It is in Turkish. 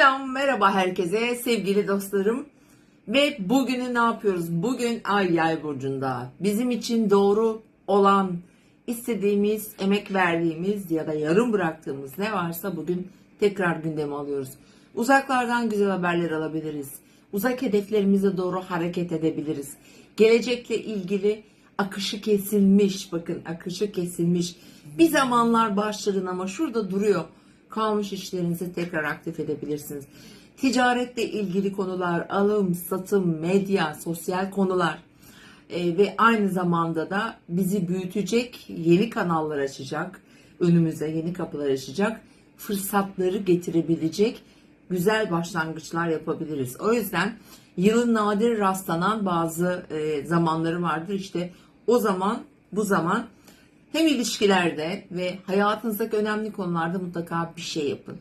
Selam, merhaba herkese sevgili dostlarım. Ve bugünü ne yapıyoruz? Bugün Ay Yay burcunda. Bizim için doğru olan, istediğimiz, emek verdiğimiz ya da yarım bıraktığımız ne varsa bugün tekrar gündeme alıyoruz. Uzaklardan güzel haberler alabiliriz. Uzak hedeflerimize doğru hareket edebiliriz. Gelecekle ilgili akışı kesilmiş, bakın akışı kesilmiş. Bir zamanlar başladın ama şurada duruyor kalmış işlerinizi tekrar aktif edebilirsiniz. Ticaretle ilgili konular, alım, satım, medya, sosyal konular e, ve aynı zamanda da bizi büyütecek yeni kanallar açacak, önümüze yeni kapılar açacak, fırsatları getirebilecek güzel başlangıçlar yapabiliriz. O yüzden yılın nadir rastlanan bazı e, zamanları vardır. İşte o zaman, bu zaman hem ilişkilerde ve hayatınızdaki önemli konularda mutlaka bir şey yapın.